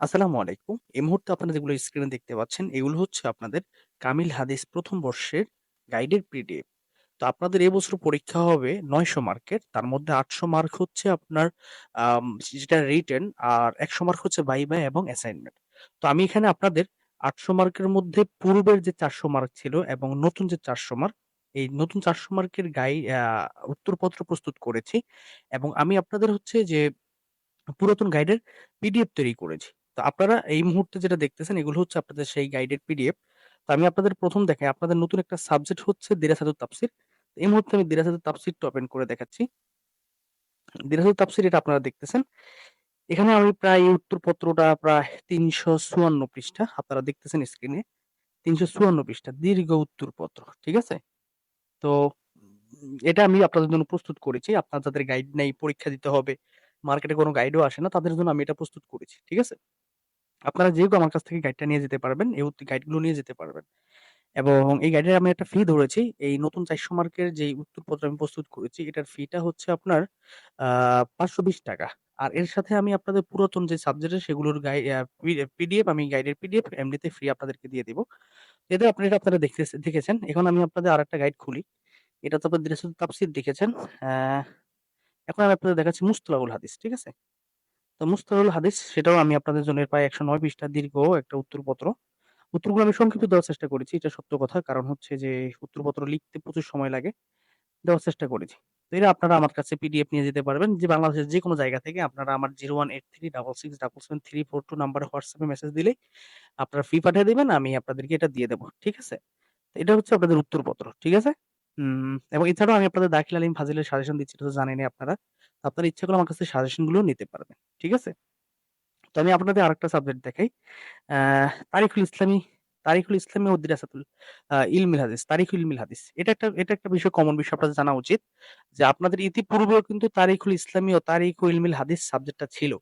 আসসালামু আলাইকুম। এই মুহূর্তে আপনারা যেগুলো স্ক্রিনে দেখতে পাচ্ছেন, এগুলো হচ্ছে আপনাদের কামিল হাদিস প্রথম বর্ষের গাইডের পিডিএফ। তো আপনাদের এবছর পরীক্ষা হবে ৯০০ মার্কের। তার মধ্যে ৮০০ মার্ক হচ্ছে আপনার যেটা রিটেন আর ১০০ মার্ক হচ্ছে ভাইভা এবং অ্যাসাইনমেন্ট। তো আমি এখানে আপনাদের ৮০০ মার্কের মধ্যে পূর্বের যে ৪০০ মার্ক ছিল এবং নতুন যে ৪০০ মার্ক, এই নতুন ৪০০ মার্কের গাই উত্তরপত্র প্রস্তুত করেছি এবং আমি আপনাদের হচ্ছে যে পুরাতন গাইডের পিডিএফ তৈরি করেছি। তো আপনারা এই মুহূর্তে যেটা দেখতেছেন এগুলো হচ্ছে আপনাদের সেই গাইডের পিডিএফ। তো আমি আপনাদের ১ম দেখাই আপনাদের নতুন একটা সাবজেক্ট হচ্ছে দিরাসাতুত তাফসীর। এই মুহূর্তে আমি দিরাসাতুত তাফসীরটা ওপেন করে দেখাচ্ছি। দিরাসাতুত তাফসীর এটা আপনারা দেখতেছেন। এখানে আমি প্রায় এই উত্তরপত্রটা প্রায় ৩৫৪ পৃষ্ঠা আপনারা দেখতেছেন স্ক্রিনে। ৩৫৪ পৃষ্ঠা দীর্ঘ উত্তরপত্র। ঠিক আছে? তো এটা আমি আপনাদের জন্য প্রস্তুত করেছি। আপনার যাদের গাইড নাই, পরীক্ষা দিতে হবে, মার্কেটে কোনো গাইডও আসে না, তাদের জন্য আমি এটা প্রস্তুত করেছি। ঠিক আছে? আপনারা যেহেতু আমার কাছ থেকে গাইডটা নিয়ে যেতে পারবেন। এই গাইডগুলো নিয়ে যেতে পারবেন। এবং এই গাইডের আমি একটা ফি ধরেছি। এই নতুন ৪০০ মার্কের যেই উত্তরপত্র আমি প্রস্তুত করেছি, এটার ফিটা হচ্ছে আপনার আ ৳৫২০ আর এর সাথে আমি আপনাদের পুরাতন যে সাবজেক্টের সেগুলোর গাই আ পিডিএফ আমি গাইডের পিডিএফ এমনিতে ফ্রি আপনাদেরকে দিয়ে দিব। এতে আপনারা এটা আপনারা দেখতেছে দেখেছেন। এখন আমি আপনাদের আরেকটা গাইড খুলি। এটা তো আপনার দেখেছেন। এখন আমি আপনাদের দেখাচ্ছি মুস্তালাহুল হাদিস। ঠিক আছে? তো মুস্তালাহুল হাদিস, সেটাও আমি আপনাদের জন্য প্রায় ১০৯ পৃষ্ঠা দীর্ঘ একটা উত্তরপত্র। উত্তরগুলো আমি সংক্ষিপ্ত দেওয়ার চেষ্টা করেছি। এটা সত্য কথা। কারণ হচ্ছে যে উত্তরপত্র লিখতে প্রচুর সময় লাগে। দেওয়ার চেষ্টা করেছি। তো এটা আপনারা আমার কাছে পিডিএফ নিয়ে যেতে পারবেন। যে বাংলাদেশের যেকোনো জায়গা থেকে আপনারা আমার 01836677342 নাম্বারে হোয়াটসঅ্যাপে মেসেজ দিলেই আপনারা ফি পাঠিয়ে দেবেন, আমি আপনাদেরকে এটা দিয়ে দেবো, ঠিক আছে? এটা হচ্ছে আপনাদের উত্তরপত্র। ঠিক আছে? এবং এছাড়াও আমি আপনাদের দাখিল আলিম ফাজিলের সাজেশন দিচ্ছি এটা তো জানেনই আপনারা। আপনারা ইচ্ছা করলে আমার কাছে সাজেশন গুলোও নিতে পারবেন। ঠিক আছে? তো আমি আপনাদের আরেকটা সাবজেক্ট দেখাই। তারিখুল ইসলামী তারিখুল ইসলামী ও দিরাসাতুল ইলমিল হাদিস, তারিখুল ইলমিল হাদিস। এটা একটা এটা একটা বিষয় কমন বিষয় আপনাদের জানা উচিত। যে আপনাদের ইতিপূর্বেও কিন্তু তারিখুল ইসলামী ও তারিখ ও ইলমিল হাদিস সাবজেক্টটা ছিল।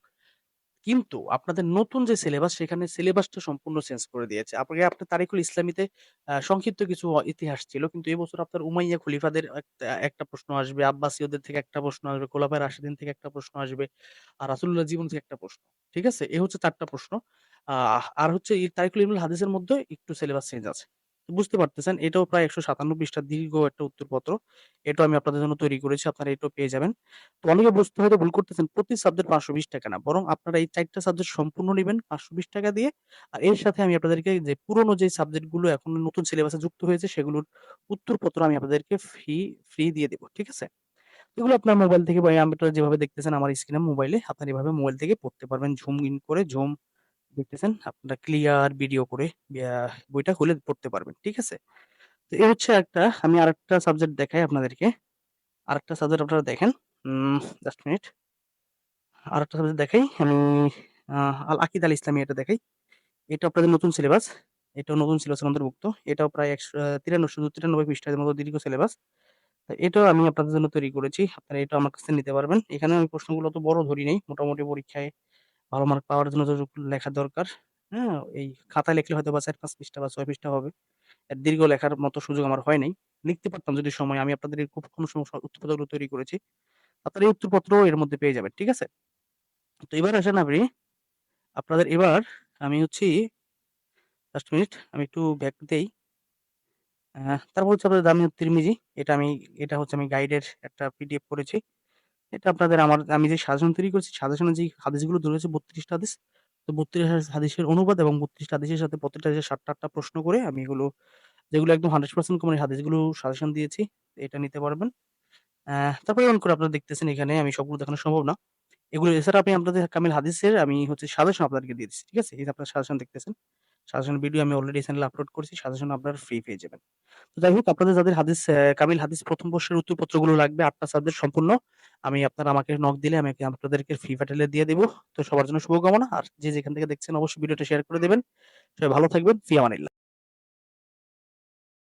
কিন্তু আপনাদের নতুন যে সিলেবাস সেখানে সিলেবাসটা সম্পূর্ণ চেঞ্জ করে দিয়েছে। আপনাকে আপনার তারিখুল ইসলামীতে আ সংক্ষিপ্ত কিছু ইতিহাস ছিল। কিন্তু এবছর আপনার উমাইয়া খলিফাদের একটা প্রশ্ন আসবে, আব্বাসীয়দের থেকে একটা প্রশ্ন আসবে, খোলাফায়ে রাশিদিন থেকে একটা প্রশ্ন আসবে, আর রাসূলুল্লাহর জীবন থেকে একটা প্রশ্ন। ঠিক আছে? এ হচ্ছে চারটা প্রশ্ন। আহ আর হচ্ছে এই তারিখুল ইলমিল হাদিসের মধ্যে একটু সিলেবাস চেঞ্জ আছে। বুঝতে পারতেছেন, এটাও প্রায় ১৫৭ পৃষ্ঠার দীর্ঘ একটা উত্তরপত্র। এটাও আমি আপনাদের জন্য তৈরি করেছি। আপনারা এটাও পেয়ে যাবেন। তো অনেকে বুঝতে হয়তো ভুল করতেছেন, প্রতি সাবজেক্ট ৳৫২০ না। বরং আপনারা এই ৪ টা সাবজেক্ট সম্পূর্ণ নিবেন ৳৫২০ দিয়ে। আর এর সাথে আমি আপনাদেরকে যে পুরনো যে সাবজেক্টগুলো এখন নতুন সিলেবাসে যুক্ত হয়েছে, সেগুলোর উত্তরপত্র আমি আপনাদেরকে ফ্রি ফ্রি দিয়ে দেবো, ঠিক আছে? এগুলো আপনার মোবাইল থেকে আপনারা যেভাবে দেখতেছেন আমার স্ক্রিনে মোবাইলে আপনারা এভাবে মোবাইল থেকে পড়তে পারবেন। ঝুম ইন করে জুম দেখতেছেন আপনারা ক্লিয়ার ভিডিও করে বইটা খুলে পড়তে পারবেন। ঠিক আছে? তো এই হচ্ছে একটা, আমি আরেকটা সাবজেক্ট দেখাই আপনাদেরকে। আরেকটা সাবজেক্ট আপনারা দেখেন। Just minute. আরেকটা সাবজেক্ট দেখাই। আমি আল আকিদা আল ইসলামী এটা দেখাই। এটা আপনাদের নতুন সিলেবাস। এটাও নতুন সিলেবাসের অন্তর্ভুক্ত। এটাও প্রায় একশো আ 93 শুধু 93 পৃষ্ঠার মতো দীর্ঘ সিলেবাস। তো এটাও আমি আপনাদের জন্য তৈরি করেছি। আপনারা এটা আমার কাছ নিতে পারবেন। এখানে আমি প্রশ্নগুলো অত বড় ধরি নাই। মোটামুটি পরীক্ষায় ভালো মার্ক পাওয়ার জন্য যতটুকু লেখা দরকার, হ্যাঁ? এই খাতায় লিখলে হয়তো বা চার পাঁচ পৃষ্ঠা বা ছয় পৃষ্ঠা হবে। এর দীর্ঘ লেখার মতো সুযোগ আমার হয় নাই। লিখতে পারতাম যদি সময় আমি আপনাদের খুব কম সময় উত্তরপত্রগুলো তৈরি করেছি। আপনারা এই উত্তরপত্রও এর মধ্যে পেয়ে যাবেন। ঠিক আছে? তো এবার আসেন আপনি আপনাদের এবার আমি হচ্ছি জাস্ট মিনিট আমি একটু ব্যাক দেই। তারপর হচ্ছে আপনাদের জামিউত তিরমিজি। এটা আমি এটা হচ্ছে আমি গাইডের একটা পিডিএফ করেছি। এটা আপনাদের আমার, আমি যে সাজেশন তৈরি করছি, সাজেশনে যে হাদিসগুলো ধরেছি ৩২ টা হাদিস। তো ৩২ টা হাদিসের অনুবাদ এবং ৩২ টা হাদিসের সাথে প্রত্যেকটা হাদিসের ৭ টা ৮ টা প্রশ্ন করে আমি এগুলো, যেগুলো একদম 100% কমন হাদিসগুলো সাজেশন দিয়েছি। এটা নিতে পারবেন। তারপরে এমন করে আপনারা দেখতেছেন এখানে, আমি সবগুলো দেখানো সম্ভব না। এগুলো, এছাড়া আমি আপনাদের কামিল হাদিসের আমি হচ্ছে সাজেশন আপনাদেরকে দিয়ে দিচ্ছি। ঠিক আছে? এই আপনারা সাজেশন দেখতেছেন। সাজেশন ভিডিও আমি অলরেডি চ্যানেলে আপলোড করেছি। সাজেশন আপনারা ফ্রি পেয়ে যাবেন। তো যাই হোক, আপনাদের যাদের হাদিস কামিল হাদিস প্রথম বর্ষের উত্তরপত্রগুলো লাগবে ৮ টা সাবজেক্ট সম্পূর্ণ। আমি আপনারা আমাকে নক দিলে আমি আপনাদেরকে ফ্রি ফাটেলে দিয়ে দেবো তো সবার জন্য শুভকামনা। আর যে যেখান থেকে দেখছেন, অবশ্যই ভিডিওটা শেয়ার করে দেবেন সবাই ভালো থাকবেন। ফি আমানিল্লাহ।